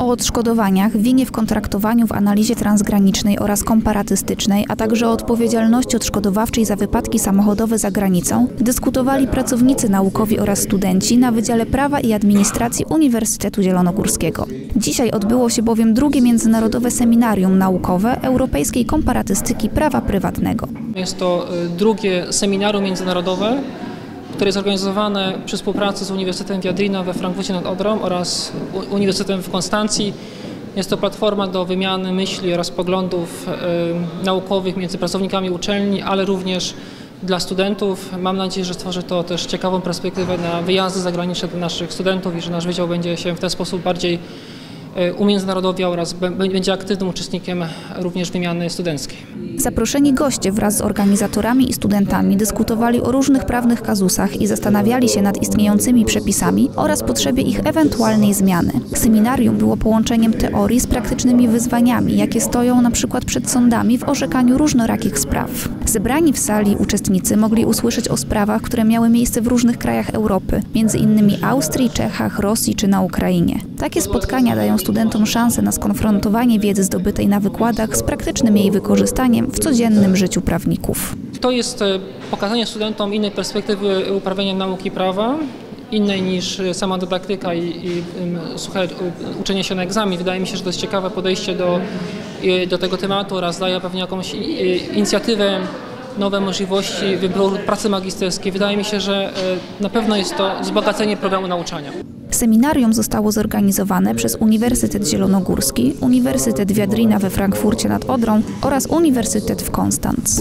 O odszkodowaniach, winie w kontraktowaniu w analizie transgranicznej oraz komparatystycznej, a także o odpowiedzialności odszkodowawczej za wypadki samochodowe za granicą dyskutowali pracownicy naukowi oraz studenci na Wydziale Prawa i Administracji Uniwersytetu Zielonogórskiego. Dzisiaj odbyło się bowiem drugie międzynarodowe seminarium naukowe Europejskiej Komparatystyki Prawa Prywatnego. Jest to y, drugie seminarium międzynarodowe, które jest organizowane przy współpracy z Uniwersytetem Viadrina we Frankfurcie nad Odrą oraz Uniwersytetem w Konstancji. Jest to platforma do wymiany myśli oraz poglądów y, naukowych między pracownikami uczelni, ale również dla studentów. Mam nadzieję, że stworzy to też ciekawą perspektywę na wyjazdy zagraniczne dla naszych studentów i że nasz wydział będzie się w ten sposób bardziej umiędzynarodowiał oraz będzie aktywnym uczestnikiem również wymiany studenckiej. Zaproszeni goście wraz z organizatorami i studentami dyskutowali o różnych prawnych kazusach i zastanawiali się nad istniejącymi przepisami oraz potrzebie ich ewentualnej zmiany. Seminarium było połączeniem teorii z praktycznymi wyzwaniami, jakie stoją na przykład przed sądami w orzekaniu różnorakich spraw. Zebrani w sali uczestnicy mogli usłyszeć o sprawach, które miały miejsce w różnych krajach Europy, między innymi Austrii, Czechach, Rosji czy na Ukrainie. Takie spotkania dają studentom szansę na skonfrontowanie wiedzy zdobytej na wykładach z praktycznym jej wykorzystaniem w codziennym życiu prawników. To jest e, pokazanie studentom innej perspektywy uprawiania nauki prawa, innej niż e, sama dydaktyka i, i uczenie się na egzamin. Wydaje mi się, że to jest ciekawe podejście do, i- do tego tematu oraz daje pewnie jakąś i- inicjatywę, nowe możliwości wyboru pracy magisterskiej. Wydaje mi się, że e, na pewno jest to wzbogacenie programu nauczania. Seminarium zostało zorganizowane przez Uniwersytet Zielonogórski, Uniwersytet Viadrina we Frankfurcie nad Odrą oraz Uniwersytet w Konstanz.